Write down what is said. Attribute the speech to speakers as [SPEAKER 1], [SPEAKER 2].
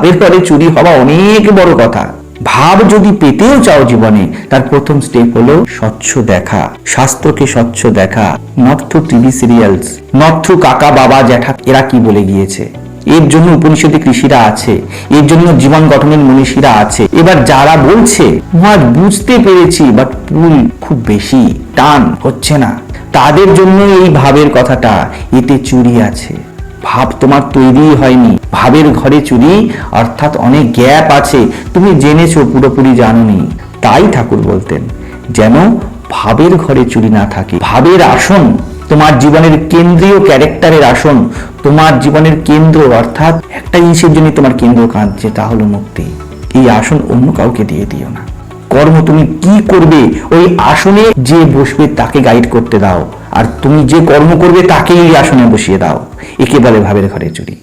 [SPEAKER 1] ভাবের ঘরে চুরি হওয়া অনেক বড় কথা। ভাব যদি পেতেও চাও জীবনে, তার প্রথম স্টেপ হলো স্বচ্ছ দেখা, স্বাস্থ্যকে স্বচ্ছ দেখা। Not through TV serials not through কাকা, বাবা, জ্যাঠা, এরা কি বলে গিয়েছে? এর জন্য উপনিষদে কৃষিরা আছে, এর জন্য জীবন গঠনের মনীষীরা আছে। এবার যারা বলছে মহারাজ বুঝতে পেরেছি বাট পুল খুব বেশি, টান হচ্ছে না। তাদের জন্য এই ভাবের কথাটা এতে চুরি আছে। ভাব তোমার তৈরি হয়নি। ভাবের ঘরে চুরি, অর্থাৎ অনেক গ্যাপ আছে, তুমি জেনেছো, পুরোপুরি জানোনি। তাই ঠাকুর বলতেন, যেন ভাবের ঘরে চুরি না থাকে। ভাবের আসন, তোমার জীবনের কেন্দ্রীয় ক্যারেক্টারের আসন, তোমার জীবনের কেন্দ্র, অর্থাৎ একটা জিনিসের জন্য তোমার কেন্দ্র কাঁদছে, তা হলো মুক্তি। এই আসন অন্য কাউকে দিয়ে দিও না। কর্ম তুমি কি করবে, ওই আসনে যে বসবে, তাকে গাইড করতে দাও। আর তুমি যে কর্ম করবে তাকেই আসনে বসিয়ে দাও। একেবারে ভাবের ঘরে চুরি।